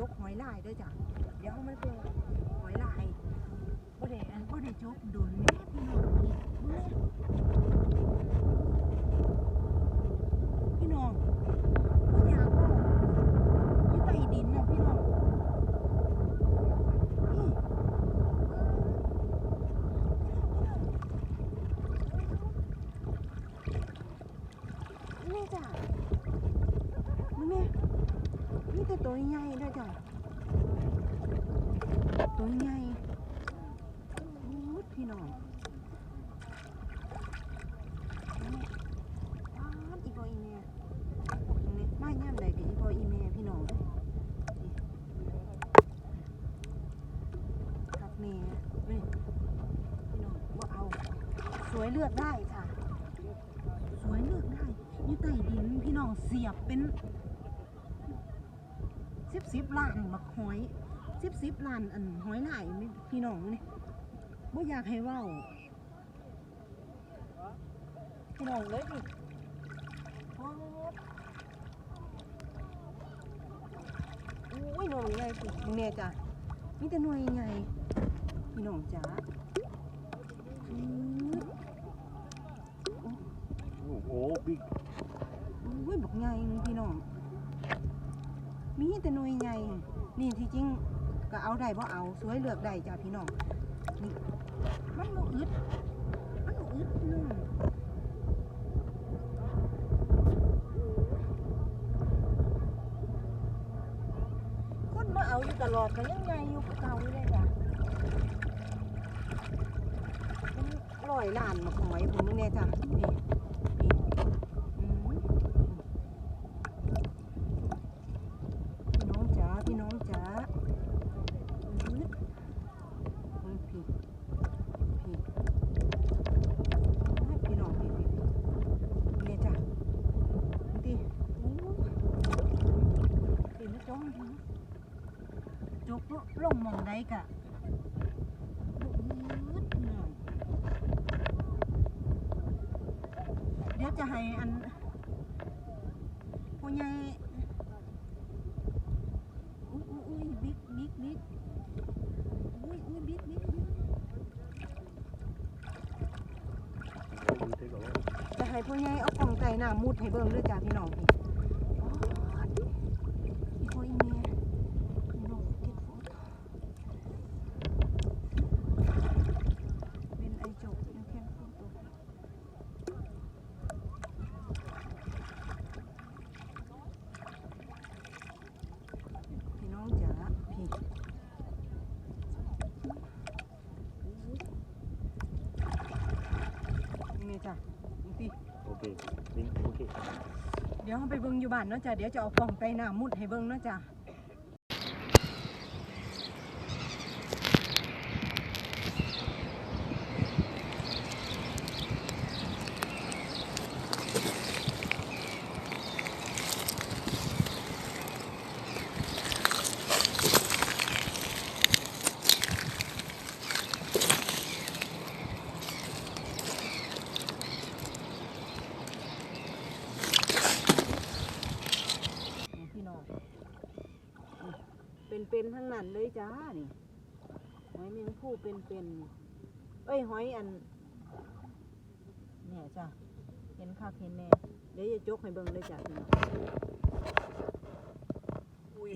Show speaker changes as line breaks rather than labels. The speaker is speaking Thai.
ยกหอยลายด้วยจ้ะ เดี๋ยวมันเปิด ตัวใหญ่ด้อจ้ะตัวใหญ่โอ้ยพี่น้องนี่อ้าวอีพออีเมียนี่มาย่ำใดกับอีพออีเมียพี่น้องนี่หักเมียนี่พี่น้องว่าเอา สวยเลือกได้ค่ะ สวยเลือกได้อยู่ใต้ดินพี่น้องเสียบเป็น สิบสิบล้านบักหอยสิบสิบล้านอันหอยหลายแม่พี่น้องนี่บ่อยากให้เว้าพี่น้องเลยพี่ป๊อดโอ้ยหน่วยใหญ่พี่แม่จ้ะมีแต่หน่วยใหญ่พี่น้องจ๋าอือ
โอ้โหบิ๊ก
โอ้ยบักใหญ่นี่พี่น้องมี แต่หน่วยใหญ่นี่ที่จริงก็เอาได้บ่เอาสวยเลือกได้จ้ะพี่น้องนี่มันบ่อึดมันบ่อึดพี่น้องคนมาเอาอยู่ตลอดก็ยังไงอยู่คือเก่าอยู่เลยจ้ะเป็นร้อยล้านมาหอยผมเนี่ยจ้ะนี่นี่อืมพี่น้องจ๋าพี่น้องจ๋าอืดอืมพี่พี่อ่าพี่น้องพี่พี่พี่เนี่ยจ้ะนี่ดิโอ้พี่นะจ้องพี่นะ จกลงมองได้กะเดี๋ยวจะให้อันพ่อใหญ่อุ้ยอุ้ยบิ๊กบิ๊กบิ๊กอุ้ยอุ้ยบิ๊กบิ๊กจะให้พ่อใหญ่เอากล่องไก่หน้ามุดให้เบิ่งด้วยจ้าพี่น้องพี่อ๋ออีพ่ออีเมียพี่น้องเก็บโฟโต้ When I joke, you can photo. พี่น้องจ๋าพี่นี่จ้ะนี่พี่
โอ เคลิงโอเค
เดี๋ยวเราไปเบิ่งอยู่บ้านเนาะจ้ะเดี๋ยวจะเอากล่องไปหน้ำมุดให้เบิ่งเนาะจ้ะ นี่พี่น้องนี่เป็นๆ ทั้งนั้นเลยจ้านี่หอยแมงผู้เป็นๆเอ้ยหอยอันเนี่ยจ้าเห็นคักเห็นแน่เดี๋ยวจะจกให้เบิ่งเลยจ้าพี่น้อง
อุ้ย